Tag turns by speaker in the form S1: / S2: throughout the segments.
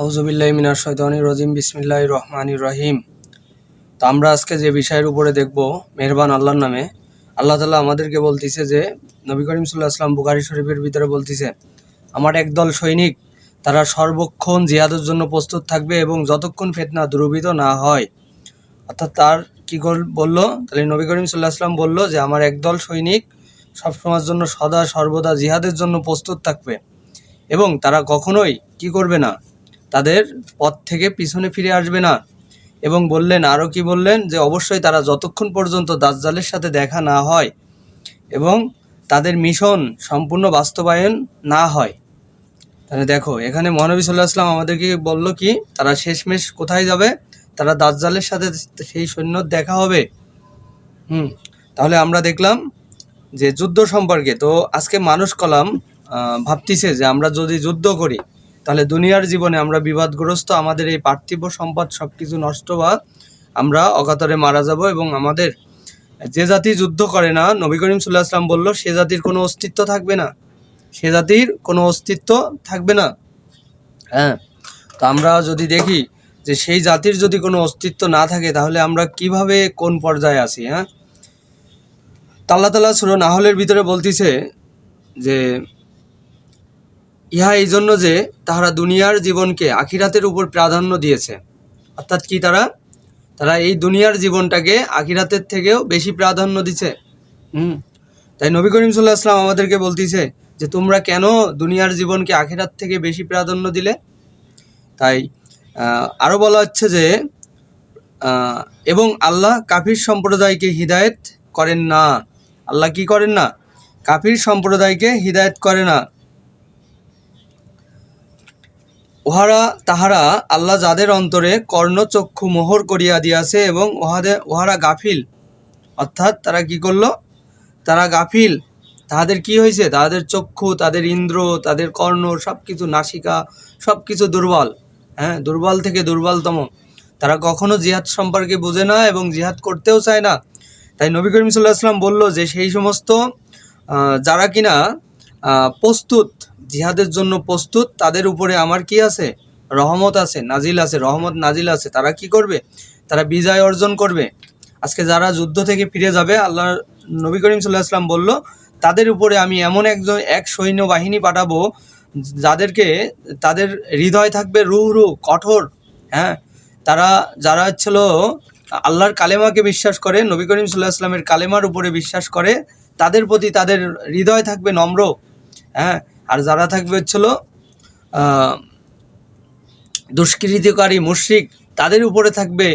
S1: আউজুবিল্লাহ মিনার শৈতানি রজিম বিসমিল্লাহ রহমান রহিম। তো আমরা আজকে যে বিষয়ের উপরে দেখব, মেহরবান আল্লাহর নামে, আল্লাহ তালা আমাদেরকে বলতিছে যে, নবী করিম সাল্লাহ আসলাম বুখারি শরীফের ভিতরে বলতিছে, আমার একদল সৈনিক, তারা সর্বক্ষণ জিহাদের জন্য প্রস্তুত থাকবে এবং যতক্ষণ ফেতনা দুরবিত না হয়। অর্থাৎ তার কী বলল? তাহলে নবী করিম সাল্লাহ আসলাম বলল যে, আমার একদল সৈনিক সবসময়ের জন্য সদা সর্বদা জিহাদের জন্য প্রস্তুত থাকবে এবং তারা কখনোই কি করবে না? তাদের পথ থেকে পিছনে ফিরে আসবে না। এবং বললেন আরও কি বললেন? যে অবশ্যই তারা যতক্ষণ পর্যন্ত দাজ্জালের সাথে দেখা না হয় এবং তাদের মিশন সম্পূর্ণ বাস্তবায়ন না হয়। তাহলে দেখো, এখানে মহানবী সাল্লাহ আসলাম আমাদেরকে বলল কি, তারা শেষমেশ কোথায় যাবে? তারা দাজ্জালের সাথে সেই সৈন্য দেখা হবে। হুম, তাহলে আমরা দেখলাম যে যুদ্ধ সম্পর্কে, তো আজকে মানুষ কলাম ভাবতিছে যে আমরা যদি যুদ্ধ করি তাহলে দুনিয়ার জীবনে আমরা বিবাদগ্রস্ত, আমাদের এই পার্থিব সম্পদ সব কিছু নষ্ট বা আমরা অকাতরে মারা যাব এবং আমাদের যে জাতি যুদ্ধ করে না, নবী করিম সাল্লাহ আসলাম বলল, সে জাতির কোনো অস্তিত্ব থাকবে না। সে জাতির কোনো অস্তিত্ব থাকবে না। হ্যাঁ তো আমরা যদি দেখি যে সেই জাতির যদি কোনো অস্তিত্ব না থাকে, তাহলে আমরা কীভাবে কোন পর্যায়ে আছি হ্যাঁ? তা আল্লাহ তালা সুর নাহলের ভিতরে বলতিছে যে ইহা এই জন্য যে তাহারা দুনিয়ার জীবনকে আখিরাতের উপর প্রাধান্য দিয়েছে। অর্থাৎ কি তারা? তারা এই দুনিয়ার জীবনটাকে আখিরাতের থেকেও বেশি প্রাধান্য দিছে। হুম? তাই নবী করিম সাল্লাহ আসলাম আমাদেরকে বলতিছে যে, তোমরা কেন দুনিয়ার জীবনকে আখিরাত থেকে বেশি প্রাধান্য দিলে? তাই আরও বলা হচ্ছে যে এবং আল্লাহ কাফির সম্প্রদায়কে হিদায়েত করেন না। আল্লাহ কি করেন না? কাফির সম্প্রদায়কে হিদায়েত করে না। উহারা তাহারা আল্লাহ যাদের অন্তরে কর্ণচক্ষু মোহর করিয়া দিয়াছে এবং উহাদের উহারা গাফিল। অর্থাৎ তারা কি করল? তারা গাফিল। তাহাদের কি হয়েছে তাদের চক্ষু, তাদের ইন্দ্র, তাদের কর্ণ সব কিছু নাসিকা সব কিছু দুর্বল। হ্যাঁ দুর্বল থেকে দুর্বলতম। তারা কখনো জিহাদ সম্পর্কে বোঝে না এবং জিহাদ করতেও চায় না। তাই নবী করিম সাল্লাহ আসলাম বলল যে, সেই সমস্ত যারা কিনা প্রস্তুত, জিহাদের জন্য প্রস্তুত, তাদের উপরে আমার কি আছে? রহমত আছে, নাজিল আছে, রহমত নাজিল আছে। তারা কি করবে? তারা বিজয় অর্জন করবে। আজকে যারা যুদ্ধ থেকে ফিরে যাবে আল্লাহ নবী করিম সাল্লাহ আসলাম বলল, তাদের উপরে আমি এমন একজন, এক সৈন্য বাহিনী পাঠাবো, যাদেরকে তাদের হৃদয় থাকবে রু রু কঠোর হ্যাঁ? তারা, যারা ছিল আল্লাহর কালেমাকে বিশ্বাস করে, নবী করিম সাল্লাহ আসলামের কালেমার উপরে বিশ্বাস করে, তাদের প্রতি তাদের হৃদয় থাকবে নম্র। হ্যাঁ? আর যারা থাকবে হচ্ছিল দুষ্কৃতিকারী, মুশরিক, তাদের উপরে থাকবে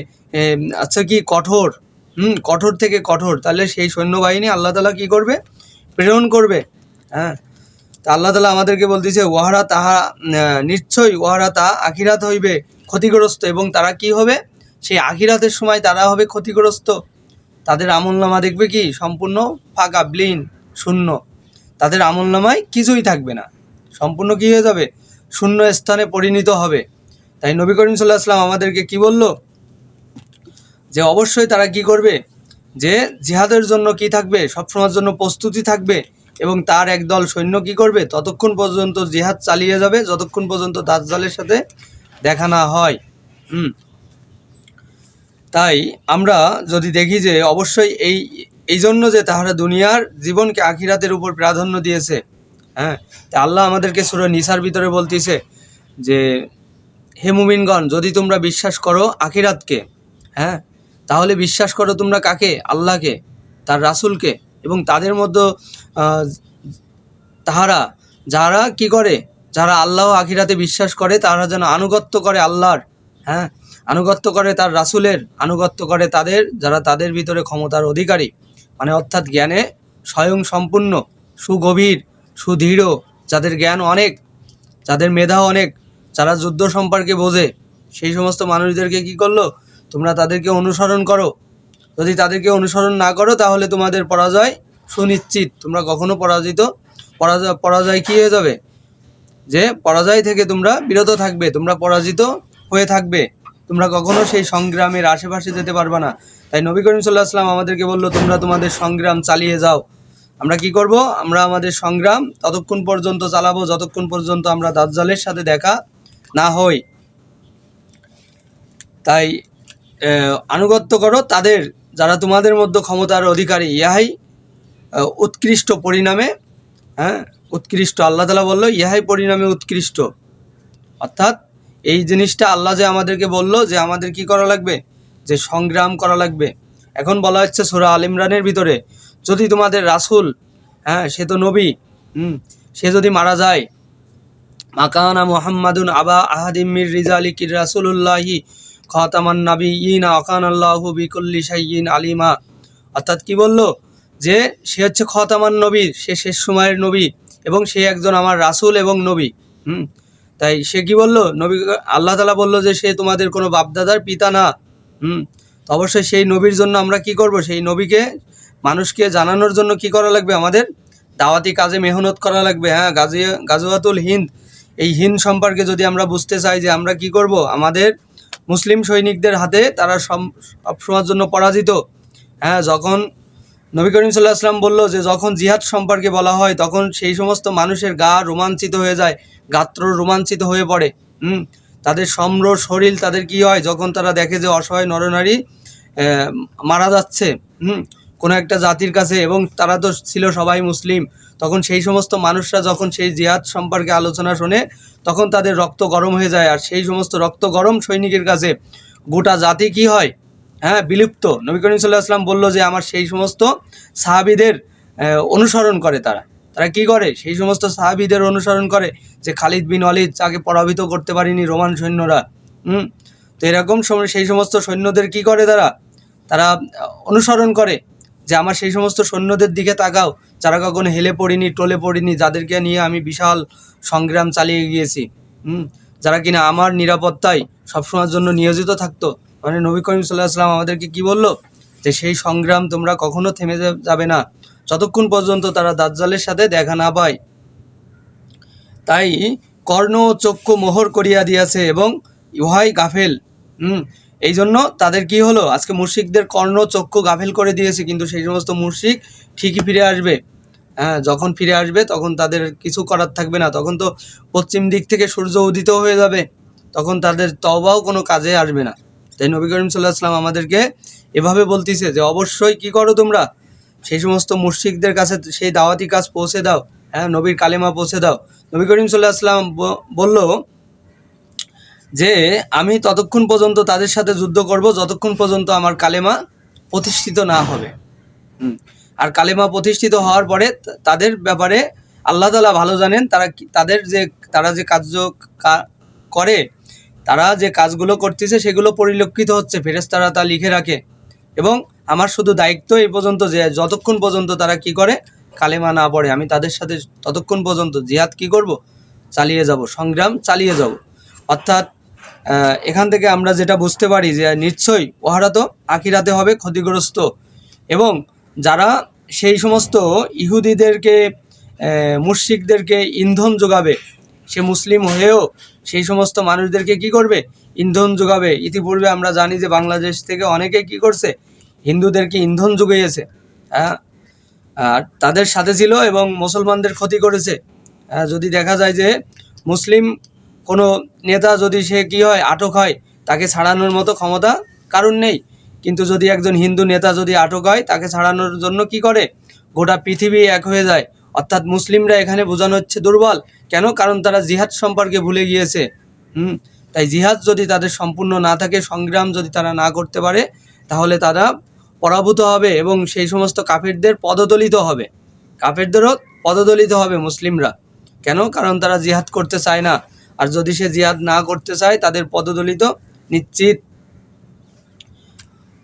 S1: আচ্ছা কি, কঠোর, হুম, কঠোর থেকে কঠোর। তাহলে সেই সৈন্যবাহিনী আল্লাহ তালা কি করবে? প্রেরণ করবে। হ্যাঁ? তা আল্লাহ তালা আমাদেরকে বলতেছে ওহারা তাহা নিশ্চয়ই ওহারা তা আখিরাত হইবে, ক্ষতিগ্রস্ত। এবং তারা কি হবে? সেই আখিরাতের সময় তারা হবে ক্ষতিগ্রস্ত। তাদের আমলনামা দেখবে কি? সম্পূর্ণ ফাঁকা, ব্লিন, শূন্য। তাদের আমলনামায় কিছুই থাকবে না। সম্পূর্ণ কী হয়ে যাবে? শূন্য স্থানে পরিণত হবে। তাই নবী করিম সাল্লাহ আসলাম আমাদেরকে কি বলল? যে অবশ্যই তারা কি করবে? যে জিহাদের জন্য কি থাকবে? সবসময়ের জন্য প্রস্তুতি থাকবে এবং তার একদল সৈন্য কি করবে? ততক্ষণ পর্যন্ত জিহাদ চালিয়ে যাবে, যতক্ষণ পর্যন্ত দাজ্জালের সাথে দেখা না হয়। হুম। তাই আমরা যদি দেখি যে অবশ্যই এই এই জন্য যে তাহারা দুনিয়ার জীবনকে আখিরাতের উপর প্রাধান্য দিয়েছে হ্যাঁ? তা আল্লাহ আমাদেরকে সুর নিসার ভিতরে বলতেছে যে, হে মুমিনগণ, যদি তোমরা বিশ্বাস করো আখিরাতকে হ্যাঁ? তাহলে বিশ্বাস করো তোমরা কাকে? আল্লাহকে, তার রাসূলকে এবং তাদের মধ্যে তাহারা যারা কি করে? যারা আল্লাহ আখিরাতে বিশ্বাস করে, তারা যেন আনুগত্য করে আল্লাহর হ্যাঁ? আনুগত্য করে তার রাসূলের, আনুগত্য করে তাদের, যারা তাদের ভিতরে ক্ষমতার অধিকারী। মানে অর্থাৎ জ্ঞানে স্বয়ং সম্পূর্ণ, সুগভীর, সুদৃঢ়, যাদের জ্ঞান অনেক, যাদের মেধা অনেক, যারা যুদ্ধ সম্পর্কে বোঝে, সেই সমস্ত মানুষদেরকে কি করল? তোমরা তাদেরকে অনুসরণ করো। যদি তাদেরকে অনুসরণ না করো, তাহলে তোমাদের পরাজয় সুনিশ্চিত। তোমরা কখনো পরাজিত পরাজয় পরাজয় কী হয়ে যাবে? যে পরাজয় থেকে তোমরা বিরত থাকবে, তোমরা পরাজিত হয়ে থাকবে। তোমরা কখনো সেই সংগ্রামের আশেপাশে যেতে পারবে না। তাই নবী করিম সাল্লাহ আসলাম আমাদেরকে বলল, তোমরা তোমাদের সংগ্রাম চালিয়ে যাও। আমরা কি করব? আমরা আমাদের সংগ্রাম ততক্ষণ পর্যন্ত চালাবো, যতক্ষণ পর্যন্ত আমরা দাজ্জালের সাথে দেখা না হই। তাই আনুগত্য করো, তাদের, যারা তোমাদের মধ্যে ক্ষমতার অধিকারী, ইহাই উৎকৃষ্ট পরিণামে হ্যাঁ উৎকৃষ্ট। আল্লাহ তালা বলল, ইহাই পরিণামে উৎকৃষ্ট। অর্থাৎ, এই জিনিসটা আল্লাহ যে আমাদেরকে বলল যে আমাদের কি করা লাগবে? যে সংগ্রাম করা লাগবে। এখন বলা হচ্ছে সুরা আল ইমরানের ভিতরে, যদি তোমাদের রাসূল হ্যাঁ সে তো নবী, হুম, সে যদি মারা যায়, মাকানা মুহাম্মাদুন আবা আহাদিম মির রিজালি কির রাসূলুল্লাহি খাতামান নাবিয়িনা আকান আল্লাহু বিকুল্লি শাইইন আলিমা। অর্থাৎ কি বলল? যে সে হচ্ছে খতামান নবী, সে শেষ সময়ের নবী এবং সে একজন আমার রাসূল এবং নবী, হুম। তাই সে কি বলল? নবী, আল্লাহ তালা বলল যে সে তোমাদের কোনো বাপদাদার পিতা না। হুম? তো অবশ্যই সেই নবীর জন্য আমরা কি করব? সেই নবীকে, মানুষকে জানানোর জন্য কি করা লাগবে আমাদের? দাওয়াতি কাজে মেহনত করা লাগবে হ্যাঁ? গাজি গাজওয়াতুল হিন্দ। এই হিন্দ সম্পর্কে যদি আমরা বুঝতে চাই যে আমরা কি করব? আমাদের মুসলিম সৈনিকদের হাতে তারা সব সবসময়ের জন্য পরাজিত। হ্যাঁ যখন নবী করিম সাল্লাহ আসলাম বলল যে যখন জিহাদ সম্পর্কে বলা হয়, তখন সেই সমস্ত মানুষের গা রোমাঞ্চিত হয়ে যায়, গাত্র রোমাঞ্চিত হয়ে পড়ে। হুম? তাদের সম্র শরীর তাদের কি হয়? যখন তারা দেখে যে অসহায় নরনারী মারা যাচ্ছে, হুম, কোনো একটা জাতির কাছে এবং তারা তো ছিল সবাই মুসলিম, তখন সেই সমস্ত মানুষরা যখন সেই জিহাদ সম্পর্কে আলোচনা শোনে, তখন তাদের রক্ত গরম হয়ে যায়। আর সেই সমস্ত রক্ত গরম সৈনিকের কাছে গোটা জাতি কি হয়? হ্যাঁ বিলুপ্ত। নবী করিম সাল্লাহ আসলাম বলল যে, আমার সেই সমস্ত সাহাবিদের অনুসরণ করে তারা। তারা কি করে? সেই সমস্ত সাহাবিদের অনুসরণ করে যে খালিদ বিন ওয়ালিদ তাকে পরাভূত করতে পারেনি রোমান সৈন্যরা। হুম? তো এরকম সেই সমস্ত সৈন্যদের কি করে তারা? তারা অনুসরণ করে যে আমার সেই সমস্ত সৈন্যদের দিকে তাকাও। যারা কখনো হেলে পড়িনি, টলে পড়িনি, যাদেরকে নিয়ে আমি বিশাল সংগ্রাম চালিয়ে গিয়েছি। হুম? যারা কিনা আমার নিরাপত্তায় সবসময়ের জন্য নিয়োজিত থাকতো। মানে নবী করিম সাল্লাহ আসলাম আমাদেরকে কি বলল? যে সেই সংগ্রাম তোমরা কখনো থেমে যাবে না। যতক্ষণ পর্যন্ত তারা দাজ্জালের সাথে দেখা না পায়। তাই কর্ণ চক্ষু মোহর করিয়া দিয়াছে এবং ইহাই গাফেল। হুম এই জন্য তাদের কি হলো? আজকে মুর্শিকদের কর্ণ চক্ষু গাফেল করে দিয়েছে, কিন্তু সেই সমস্ত মুর্শিক ঠিকই ফিরে আসবে। হ্যাঁ যখন ফিরে আসবে তখন তাদের কিছু করার থাকবে না। তখন তো পশ্চিম দিক থেকে সূর্য উদিত হয়ে যাবে। তখন তাদের তবাও কোনো কাজে আসবে না। তাই নবী করিম সাল্লাহ আসলাম আমাদেরকে এভাবে বলতিছে যে, অবশ্যই কি করো তোমরা? সেই সমস্ত মুর্শিকদের কাছে সেই দাওয়াতি কাজ পৌঁছে দাও। হ্যাঁ নবীর কালেমা পৌঁছে দাও। নবী করিম সাল্লাহ আসলাম বলল যে, আমি ততক্ষণ পর্যন্ত তাদের সাথে যুদ্ধ করব, যতক্ষণ পর্যন্ত আমার কালেমা প্রতিষ্ঠিত না হবে। আর কালেমা প্রতিষ্ঠিত হওয়ার পরে তাদের ব্যাপারে আল্লাহ তালা ভালো জানেন, তারা তাদের যে, তারা যে কার্য করে, তারা যে কাজগুলো করতেছে, সেগুলো পরিলক্ষিত হচ্ছে। ফেরেস্তারা তা লিখে রাখে। এবং আমার শুধু দায়িত্ব এই পর্যন্ত যে যতক্ষণ পর্যন্ত তারা কি করে কালেমা না পড়ে আমি তাদের সাথে ততক্ষণ পর্যন্ত জিহাদ কি করব? চালিয়ে যাব সংগ্রাম চালিয়ে যাব। অর্থাৎ এখান থেকে আমরা যেটা বুঝতে পারি যে নিশ্চয়ই ওহারা তো আখিরাতে হবে ক্ষতিগ্রস্ত। এবং যারা সেই সমস্ত ইহুদিদেরকে আহ, মুশরিকদেরকে ইন্ধন যোগাবে সে মুসলিম হয়েও সেই সমস্ত মানুষদেরকে কি করবে? ইন্ধন যোগাবে। ইতিপূর্বে আমরা জানি যে বাংলাদেশ থেকে অনেকে কি করছে? হিন্দুদেরকে ইন্ধন যোগাইয়েছে হ্যাঁ? আর তাদের সাথে ছিল এবং মুসলমানদের ক্ষতি করেছে। হ্যাঁ, যদি দেখা যায় যে মুসলিম কোনো নেতা যদি সে কি হয় আটক হয় তাকে ছাড়ানোর মতো ক্ষমতা কারণ নেই। কিন্তু যদি একজন হিন্দু নেতা যদি আটক হয় তাকে ছাড়ানোর জন্য কি করে? গোটা পৃথিবী এক হয়ে যায়। অর্থাৎ মুসলিমরা এখানে বোঝানো হচ্ছে দুর্বল। কেন? কারণ তারা জিহাদ সম্পর্কে ভুলে গিয়েছে। হুম? তাই জিহাদ যদি তাদের সম্পূর্ণ না থাকে সংগ্রাম যদি তারা না করতে পারে তাহলে তারা পরাভূত হবে এবং সেই সমস্ত কাফেরদের পদদলিত হবে। কাফেরদেরও পদদলিত হবে মুসলিমরা। কেন? কারণ তারা জিহাদ করতে চায় না। আর যদি সে জিহাদ না করতে চায়, তাদের পদদলিত নিশ্চিত।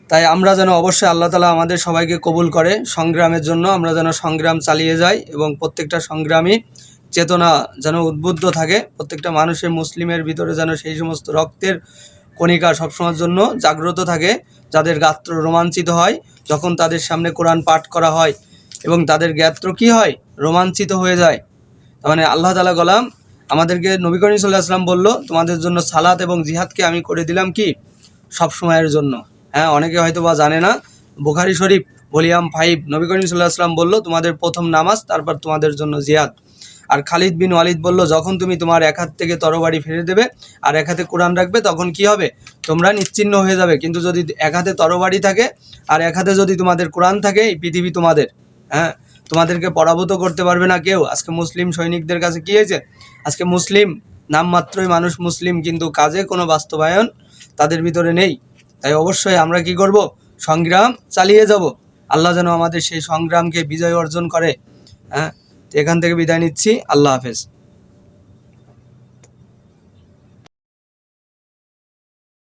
S1: তাই আমরা যেন অবশ্যই আল্লাহ তালা আমাদের সবাইকে কবুল করে সংগ্রামের জন্য। আমরা যেন সংগ্রাম চালিয়ে যাই এবং প্রত্যেকটা সংগ্রামী চেতনা যেন উদ্বুদ্ধ থাকে। প্রত্যেকটা মানুষের মুসলিমের ভিতরে যেন সেই সমস্ত রক্তের কণিকা সবসময়ের জন্য জাগ্রত থাকে, যাদের গাত্র রোমাঞ্চিত হয়, যখন তাদের সামনে কোরআন পাঠ করা হয় এবং তাদের গাত্র কি হয়? রোমাঞ্চিত হয়ে যায়। তার মানে আল্লাহ তালা গলাম আমাদেরকে নবী করিম সাল্লাহ আসলাম বলল, তোমাদের জন্য সালাত এবং জিহাদকে আমি করে দিলাম কি? সব সময়ের জন্য। হ্যাঁ অনেকে হয়তো বা জানে না, বুখারি শরীফ ভলিউম ফাইভ, নবী করিম সাল্লাহ আসলাম বলল, তোমাদের প্রথম নামাজ, তারপর তোমাদের জন্য জিহাদ। আর খালিদ বিন ওয়ালিদ বলল, যখন তুমি তোমার এক হাত থেকে তরবারি ফিরে দেবে আর এক হাতে কোরআন রাখবে, তখন কি হবে? তোমরা নিশ্চিহ্ন হয়ে যাবে। কিন্তু যদি এক হাতে তরবারি থাকে আর এক হাতে যদি তোমাদের কোরআন থাকে, এই পৃথিবী তোমাদের। হ্যাঁ তোমাদেরকে পরাভূত করতে পারবে না কেউ। আজকে মুসলিম সৈনিকদের কাছে কী হয়েছে? আজকে মুসলিম, নামমাত্রই মানুষ মুসলিম, কিন্তু কাজে কোনো বাস্তবায়ন তাদের ভিতরে নেই। তাই অবশ্যই আমরা কি করব? সংগ্রাম চালিয়ে যাব। আল্লাহ যেন আমাদের সেই সংগ্রামকে বিজয় অর্জন করে। হ্যাঁ এখান থেকে বিদায় নিচ্ছি। আল্লাহ হাফেজ।